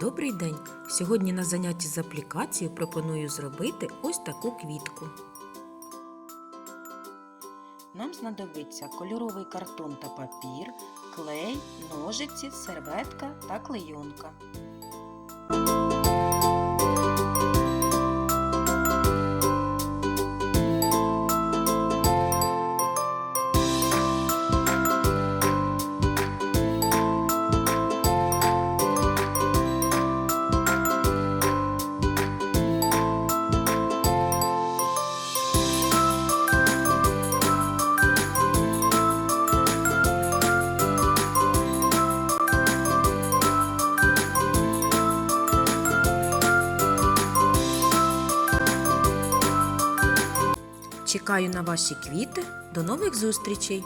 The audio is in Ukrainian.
Добрий день! Сьогодні на занятті з аплікації пропоную зробити ось таку квітку. Нам знадобиться кольоровий картон та папір, клей, ножиці, серветка та клейонка. Чекаю на ваші квіти. До нових зустрічей!